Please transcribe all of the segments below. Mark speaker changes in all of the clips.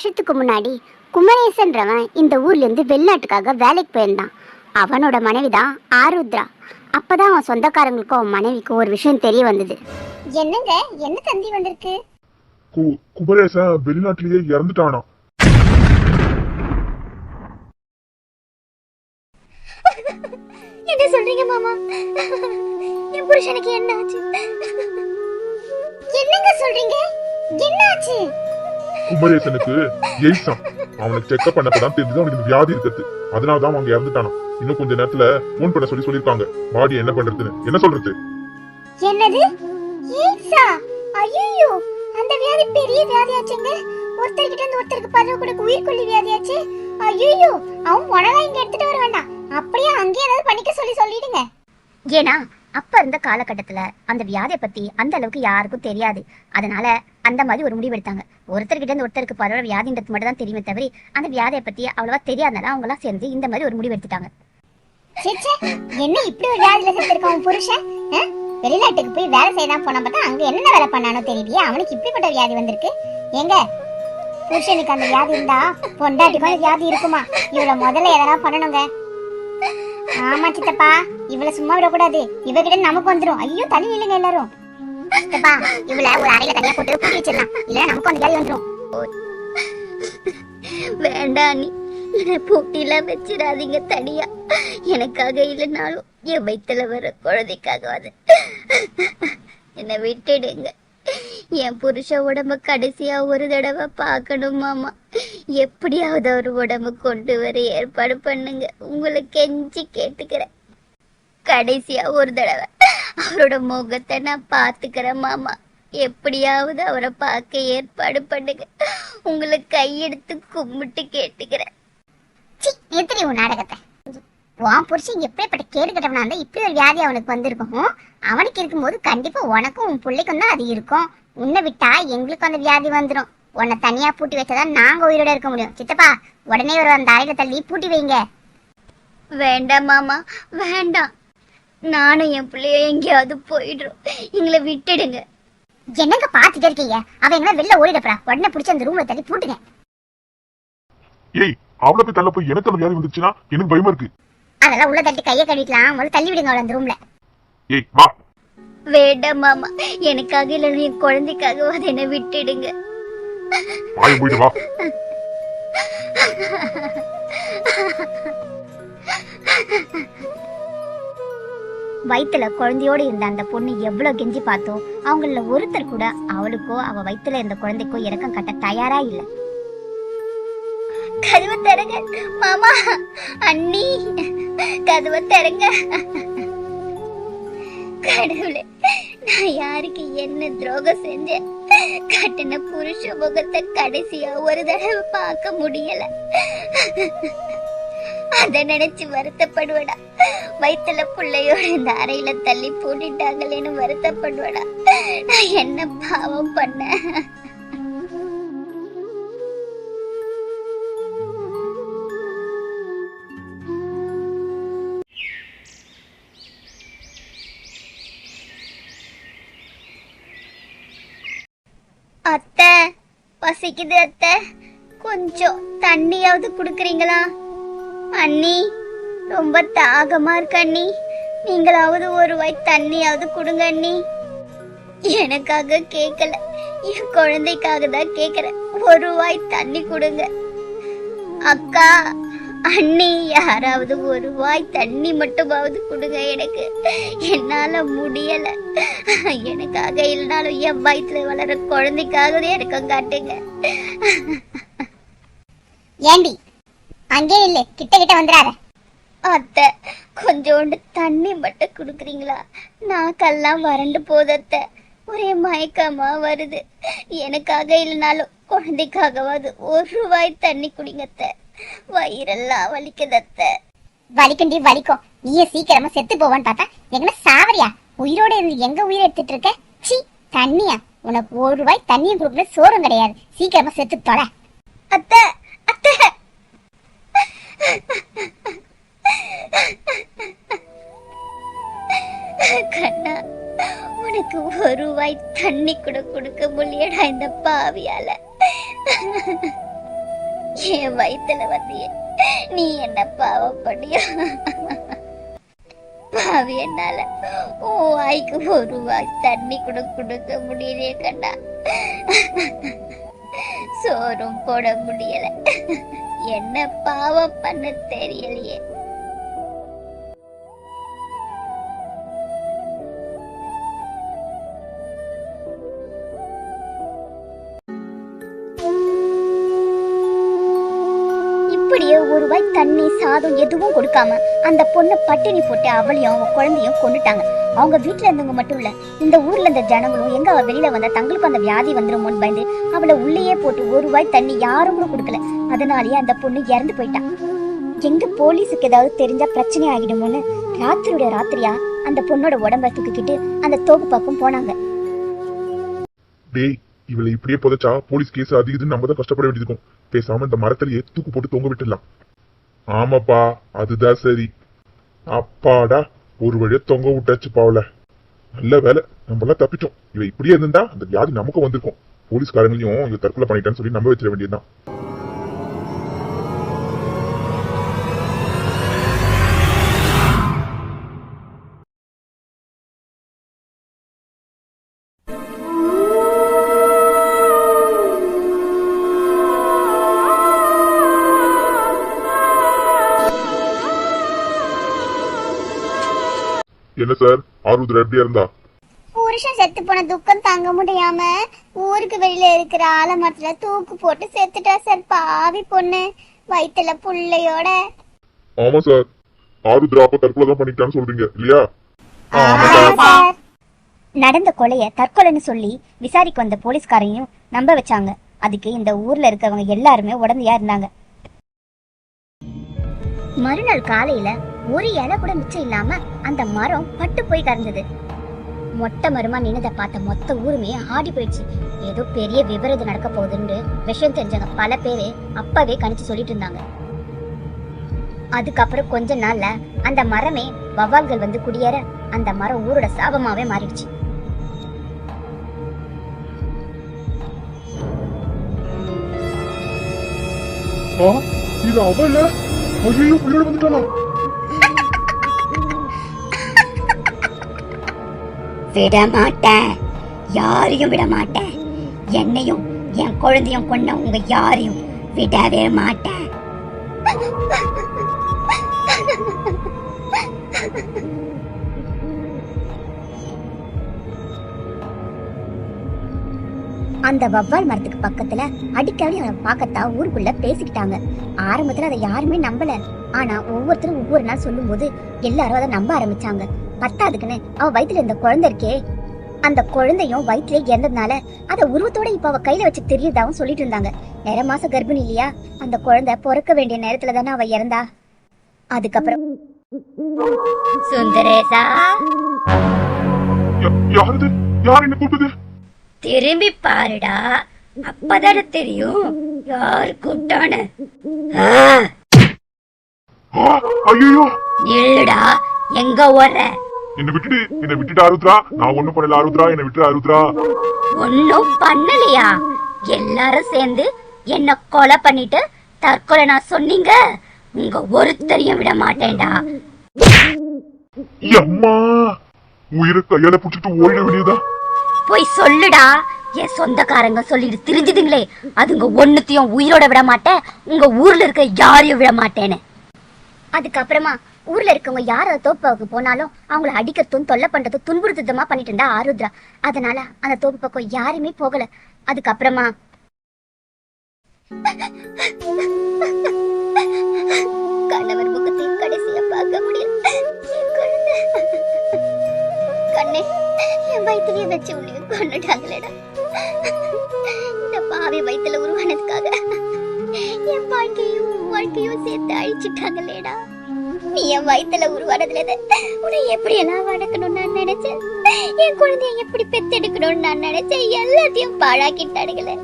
Speaker 1: வருஷத்துக்கு முன்னாடி குமரேசன்றவன் இந்த ஊர்ல இருந்து வெளிநாட்டுக்காக வேலைக்கு போயிருந்தான். அவனோட மனைவி தான் ஆருத்ரா. அப்பதான் அவன் சொந்தக்காரங்களுக்கும் அவன் மனைவிக்கும் ஒரு விஷயம் தெரிய வந்தது. என்னங்க? என்ன தந்தி வந்திருக்கு?
Speaker 2: குமரேசன் வெளிநாட்டிலேயே இறந்துட்டானா
Speaker 1: என்ன சொல்றீங்க மாமா? என் புருஷனுக்கு என்ன ஆச்சு? என்னங்க சொல்றீங்க? என்ன ஆச்சு?
Speaker 2: குமரேசனுக்கு எய்ட்ஸா அவனுக்கு செக்அப் பண்ணப்பதான் தெரிஞ்சது அவனுக்கு இந்த வியாதி இருக்கிறது. அதனாலதான் அவங்க இறந்துட்டானா இன்னும் கொஞ்ச நேரத்துல போன் பண்ண சொல்லி சொல்லிருக்காங்க பாடி என்ன பண்றதுன்னு. என்ன சொல்றது?
Speaker 1: என்னது? எய்ட்ஸா ஐயோ அந்த வியாதி பெரிய வியாதியாச்சுங்க. ஒருத்தர்கிட்ட இருந்து ஒருத்தருக்கு பரவ கூட உயிர்கொல்லி வியாதியாச்சு. ஐயோ அவன் உணவை இங்க எடுத்துட்டு வர வேண்டாம். அப்படியே அங்கேயே ஏதாவது பண்ணிக்க சொல்லி சொல்லிடுங்க.
Speaker 3: ஏன்னா அப்ப இருந்த காலகட்டத்துல அந்த வியாதியை பத்தி அந்த அளவுக்கு யாருக்கும் தெரியாது. அதனால அந்த மாதிரி ஒரு முடிவு எடுத்தாங்க. ஒருத்தர்கிட்ட இருந்து ஒருத்தருக்கு பரவ வியாதின்றது மட்டும் தான் தெரியுமே தவிர அந்த வியாதியை பத்தி அவ்வளவா தெரியாதனால அவங்க எல்லாம் சேர்ந்து இந்த மாதிரி ஒரு முடிவு எடுத்துட்டாங்க.
Speaker 1: சேச்சே என்ன இப்படி ஒரு வியாதியில செத்துருக்கான் புருஷன்? வெளிநாட்டுக்கு போய் வேலை செய்யலாம் போனா பார்த்தா அங்க என்னென்ன வேலை பண்ணானோ தெரியலையே அவனுக்கு இப்படிப்பட்ட வியாதி வந்திருக்கு. எங்க? புருஷனுக்கு அந்த வியாதி இருந்தா பொண்டாட்டிக்கும் வியாதி இருக்குமா? இவ்வளவு முதல்ல எதனா பண்ணணுங்க. ஆமா சித்தப்பா இவள சும்மா விடக்கூடாது. இவகிட்ட நமக்கு வந்துரும். ஐயோ தள்ளி நில்லுங்க எல்லாரும். சித்தப்பா இவள ஒரு அறையில தனியா போட்டு பூட்டி வச்சிடலாம். இல்ல நமக்கு அந்த வியாதி வந்துரும்.
Speaker 3: வேண்டாம் நீ என்னை போட்டிலாம் வச்சிடாதீங்க தனியா. எனக்காக இல்லைனாலும் என் வயிற்றுல வர குழந்தைக்காகவாது. என்னை விட்டுடுங்க. என் புருஷ உடம்ப கடைசியா ஒரு தடவை பார்க்கணும் மாமா. எப்படியாவது அவர் உடம்பு கொண்டு வர ஏற்பாடு பண்ணுங்க. உங்களை கெஞ்சி கேட்டுக்கிறேன். கடைசியா ஒரு தடவை அவரோட முகத்தை நான் பாத்துக்கிறேன் மாமா. எப்படியாவது அவரை பார்க்க ஏற்பாடு பண்ணுங்க. உங்களை கையெடுத்து கும்பிட்டு கேட்டுக்கிறேன்.
Speaker 1: சி உன் நாடகத்தை. உன் புருஷன் எப்படிப்பட்ட கேடு கட்டவனா இருந்தா இப்படி ஒரு வியாதி அவனுக்கு வந்திருக்கும். அவனுக்கு இருக்கும்போது கண்டிப்பா உனக்கும் உன் பிள்ளைக்கும் தான் அது இருக்கும். உன்னை விட்டா எங்களுக்கு அந்த வியாதி வந்துடும் உன்னை தனியா பூட்டி வச்சாதான் நாங்க உயிரோட இருக்க முடியும். சித்தப்பா உடனே ஒரு அந்த அறையில தள்ளி பூட்டி வைங்க.
Speaker 3: வேண்டாம் மாமா வேண்டாம். நானும் என் பிள்ளைய எங்கேயாவது போயிடுறோம். எங்களை விட்டுடுங்க.
Speaker 1: என்னங்க பாத்துட்டு இருக்கீங்க? அவன் எங்க வெளில ஓடிடப்படா. உடனே பிடிச்சி அந்த ரூம்ல தள்ளி பூட்டுங்க.
Speaker 2: ஏய் அவளை போய் தள்ள போய் எனக்கு அந்த வியாதி வந்துச்சுன்னா எனக்கு பயமா இருக்கு.
Speaker 1: அதெல்லாம் உள்ள தட்டி கையை கழுவிக்கலாம். முதல்ல தள்ளி விடுங்க அவளை அந்த ரூம்ல
Speaker 2: ஏய் வா.
Speaker 3: வேண்டாம் மாமா. எனக்காக இல்லைன்னு என் குழந்தைக்காக அதை என்னை விட்டுடுங்க.
Speaker 2: வாயை போயிட்டு வா.
Speaker 3: வயித்துல குழந்தையோட இருந்த அந்த பொண்ணு எவ்வளவு கெஞ்சி பார்த்தோம் அவங்கள ஒருத்தர் கூட அவளுக்கோ அவ வயித்துல இருந்த குழந்தைக்கோ இறக்கம் கட்ட தயாரா இல்ல. கதவை தரங்க மாமா அண்ணி கதவை தரங்க கடவுளே. நான் யாருக்கு என்ன துரோகம் செஞ்சேன் கட்டின புருஷ முகத்தை கடைசியா ஒரு தடவை பார்க்க முடியல? அத நினைச்சு வருத்தப்படுவடா. வயிற்றுல புள்ளையோட இந்த அறையில தள்ளி பூட்டிட்டாங்களேன்னு வருத்தப்படுவடா. நான் என்ன பாவம் பண்ண பசிக்குது அத்தை. கொஞ்சம் தண்ணியாவது குடுக்குறீங்களா? அண்ணி ரொம்ப தாகமா இருக்கு அண்ணி. நீங்களாவது ஒரு வாய் தண்ணியாவது கொடுங்க அண்ணி. எனக்காக கேட்கல என் குழந்தைக்காக தான் கேக்குறேன். ஒரு வாய் தண்ணி கொடுங்க. அக்கா அண்ணி யாராவது ஒரு வாய் தண்ணி மட்டுமாவது கொடுங்க எனக்கு. என்னால முடியல. எனக்காக இல்லைனாலும் என் வயித்துல வளர குழந்தைக்காகவே எனக்கு காட்டுங்க.
Speaker 1: ஏண்டி? அங்கே இல்ல கிட்ட கிட்ட வந்துடாத.
Speaker 3: அத்தை கொஞ்சோண்டு தண்ணி மட்டும் குடுக்குறீங்களா? நாக்கெல்லாம் வறண்டு போகுது அத்தை. ஒரே மயக்கமா வருது. எனக்காக இல்லைனாலும் குழந்தைக்காகவாது ஒரு வாய் தண்ணி குடிங்க அத்தை. வயிறெல்லாம் வலிக்குது அத்தை.
Speaker 1: வலிக்குண்டி வலிக்கும். நீயே சீக்கிரமா செத்து போவான்னு பார்த்தா எங்க சாவரியா? உயிரோட இருந்து எங்க உயிரை எடுத்துட்டு இருக்க? சி தண்ணியா? உனக்கு ஒரு ரூபாய் தண்ணியும் கொடுக்கல சோறும் கிடையாது. சீக்கிரமா செத்து தொலை.
Speaker 3: அத்த அத்த. கண்ணா உனக்கு ஒரு ரூபாய் தண்ணி கூட கொடுக்க முடியடா இந்த பாவியால.
Speaker 4: என் வயித்துல வந்திய நீ என்ன பாவம் பண்ணியா பாவி என்னால ஓ வாய்க்கு ஒரு வாய் தண்ணி கூட கொடுக்க முடியலையே கண்ணா. சோறும் போட முடியல. என்ன பாவம் பண்ண தெரியலையே. அப்படியே ஒரு வாய் தண்ணி சாதம் எதுவும் கொடுக்காம அந்த பொண்ணை பட்டினி போட்டு அவளையும் அவங்க குழந்தையும் கொண்டுட்டாங்க அவங்க வீட்டுல இருந்தவங்க மட்டும் இல்ல இந்த ஊர்ல இருந்த ஜனங்களும் எங்க அவ வெளியில வந்தால் தங்களுக்கு அந்த வியாதி வந்துருமோன்னு பயந்து அவளை உள்ளேயே போட்டு ஒரு வாய் தண்ணி யாரும் கூட கொடுக்கல. அதனாலயே அந்த பொண்ணு இறந்து போயிட்டான் எங்க போலீஸுக்கு ஏதாவது தெரிஞ்சா பிரச்சனை ஆகிடுமோன்னு ராத்திரியோட ராத்திரியா அந்த பொண்ணோட உடம்ப தூக்கிக்கிட்டு அந்த தோப்பு பக்கம் போனாங்க.
Speaker 2: இவளை இப்படியே புதைச்சா போலீஸ் கேஸ் அது இதுன்னு நம்ம தான் கஷ்டப்பட வேண்டியிருக்கும் பேசாம இந்த மரத்திலேயே தூக்கு போட்டு தொங்க விட்டுடலாம். ஆமாப்பா அதுதான் சரி. அப்பாடா ஒரு வழியா தொங்க விட்டாச்சு பாவல. நல்ல வேலை நம்ம எல்லாம் தப்பிச்சோம். இவ இப்படியே இருந்தா அந்த வியாதி நமக்கு வந்திருக்கும். போலீஸ்காரங்களையும் இவ தற்கொலை பண்ணிட்டான்னு சொல்லி நம்ப வச்சிட வேண்டியதுதான். என்ன சார்? ஆருத்ரா எப்படியா இருந்தா?
Speaker 1: புருஷன் செத்து போன துக்கம் தாங்க முடியாம ஊருக்கு வெளியில இருக்கிற ஆலமரத்துல தூக்கு போட்டு செத்துட்டா சார் பாவி பொண்ணு. வயித்துல புள்ளையோட.
Speaker 2: ஆமா சார். ஆருத்ரா அப்ப தற்கொலை தான் பண்ணிட்டான்னு சொல்றீங்க இல்லையா?
Speaker 4: நடந்த கொலைய தற்கொலைன்னு சொல்லி விசாரிக்க வந்த போலீஸ்காரையும் நம்ப வச்சாங்க. அதுக்கு இந்த ஊர்ல இருக்கவங்க எல்லாருமே உடந்தையா இருந்தாங்க. மறுநாள் காலையில ஒரு இலை கூட மிச்சம் இல்லாம அந்த மரம் பட்டு போய் கறந்தது. மொட்டை மருமா நின்னதை பார்த்த மொத்த ஊருமே ஆடி போயிடுச்சு. ஏதோ பெரிய விபரீதம் நடக்க போகுதுன்னு விஷயம் தெரிஞ்சவங்க பல பேர் அப்பவே கணிச்சு சொல்லிட்டு இருந்தாங்க. அதுக்கப்புறம் கொஞ்ச நாள்ல அந்த மரமே வவால்கள் வந்து குடியேற அந்த மரம் ஊரோட சாபமாவே மாறிடுச்சு.
Speaker 2: இது அவள் ஐயோ உயிரோட வந்துட்டானா
Speaker 4: விட மாட்டேன் யாரையும் விட மாட்டேன் என்னையும் என் குழந்தையும் கொண்ட உங்க யாரையும் விடவே மாட்டேன் அந்த வவ்வால் மரத்துக்கு பக்கத்துல அடிக்கடி அவனை பார்க்கத்தான் ஊருக்குள்ள பேசிக்கிட்டாங்க. ஆரம்பத்துல அதை யாருமே நம்பல. ஆனா ஒவ்வொருத்தரும் ஒவ்வொரு நாள் சொல்லும்போது எல்லாரும் அதை நம்ப ஆரம்பிச்சாங்க. பத்தாதுக்குன்னு அவ வயித்துல இருந்த குழந்தை இருக்கே. அந்த குழந்தையும் வயிற்றுல இறந்ததுனால அத உருவத்தோட இப்ப அவ கையில வச்சு தெரியுதாவும் சொல்லிட்டு இருந்தாங்க. நிற மாச கர்ப்பிணி இல்லையா? அந்த குழந்தை பிறக்க வேண்டிய நேரத்துல தானே அவ இறந்தா. அதுக்கப்புறம் சுந்தரேசா.
Speaker 2: யாருது? யார் என்ன கூப்பிடுது
Speaker 4: திரும்பி பாருடா. அப்பதானே தெரியும் யாரு நில்லுடா. எங்க ஓடுற?
Speaker 2: என்ன விட்டுடு என்ன விட்டுட்டு ஆருத்ரா நான் ஒண்ணும் பண்ணல ஆருத்ரா என்ன விட்டு ஆருத்ரா
Speaker 4: ஒன்னும் பண்ணலையா? எல்லாரும் சேர்ந்து என்ன கொலை பண்ணிட்டு தற்கொலை நான் சொன்னீங்க. உங்க ஒருத்தரையும் விட மாட்டேன்டா.
Speaker 2: அம்மா உயிரை கையால புடிச்சிட்டு ஓடிட வேண்டியதா?
Speaker 4: போய் சொல்லுடா. என் சொந்தக்காரங்க சொல்லிட்டு திரிஞ்சுதுங்களே. அதுங்க ஒண்ணுத்தையும் உயிரோட விட மாட்டேன். உங்க ஊர்ல இருக்க யாரையும் விட மாட்டேன்னு. அதுக்கப்புறமா ஊர்ல இருக்கவங்க யார் அந்த தோப்புக்கு போனாலும் அவங்கள அடிக்கிறதும் தொல்லை பண்றது துன்புறுத்துதமா பண்ணிட்டு இருந்தா ஆருத்ரா. அதனால அந்த தோப்பு பக்கம் யாருமே போகல. அதுக்கப்புறமா கணவர் முகத்தை கடைசியா பார்க்க முடியல. கண்ணே. என் வயிற்றுலயே வச்சு உன்னை கொண்டுட்டாங்களேடா. இந்த பாவி வயிற்றுல உருவானதுக்காக என் வாழ்க்கையும் வாழ்க்கையும் சேர்த்து அழிச்சிட்டாங்களேடா. நீ என் வயித்துல உருவானதுல உன்னை எப்படி எல்லாம் வளர்க்கணும்னு நான் நினைச்சேன்? என் குழந்தைய எப்படி பெத்தெடுக்கணும்னு நான் நினைச்சேன்? எல்லாத்தையும் பாழாக்கிட்டானுங்களே.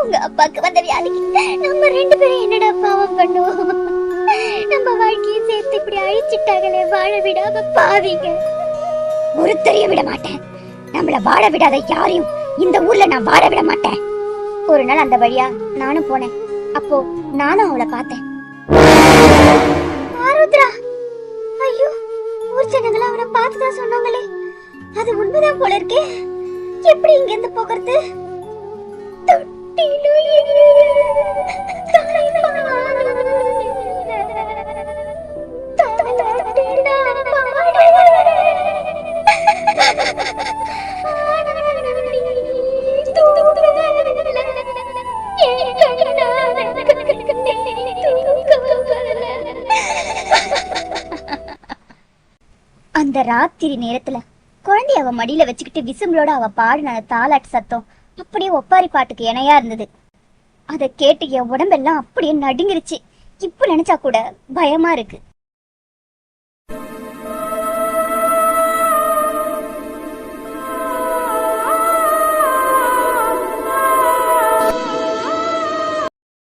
Speaker 4: உங்க அப்பாக்கு வந்த வியாதிக்கு நம்ம ரெண்டு பேரும் என்னடா பாவம் பண்ணுவோம்? நம்ம வாழ்க்கையை சேர்த்து இப்படி அழிச்சிட்டாங்களே வாழ விடாம பாவிங்க. ஒருத்தரையும் விட மாட்டேன். நம்மள வாழ விடாத யாரையும் இந்த ஊர்ல நான் வாழ விட மாட்டேன். ஒரு நாள் அந்த வழியா நானும் போனேன். அப்போ நானும் அவளை பார்த்தேன்.
Speaker 3: ஆருத்ரா ஐயோ ஊர் ஜனங்கள அவனை பார்த்துதான் சொன்னாங்களே. அது உண்மைதான் போல இருக்கே. எப்படி இங்க இருந்து போகிறது? தொட்டிலு.
Speaker 4: ராத்திரி நேரத்துல குழந்தைய அவ மடியில வச்சுக்கிட்டு விசும்பளோட அவ பாடின தாலாட்டு சத்தம் அப்படியே ஒப்பாரி பாட்டுக்கு இணையா இருந்தது. அத கேட்டு என் உடம்பெல்லாம் அப்படியே நடுங்கிருச்சு. இப்ப நினைச்சா கூட பயமா இருக்கு.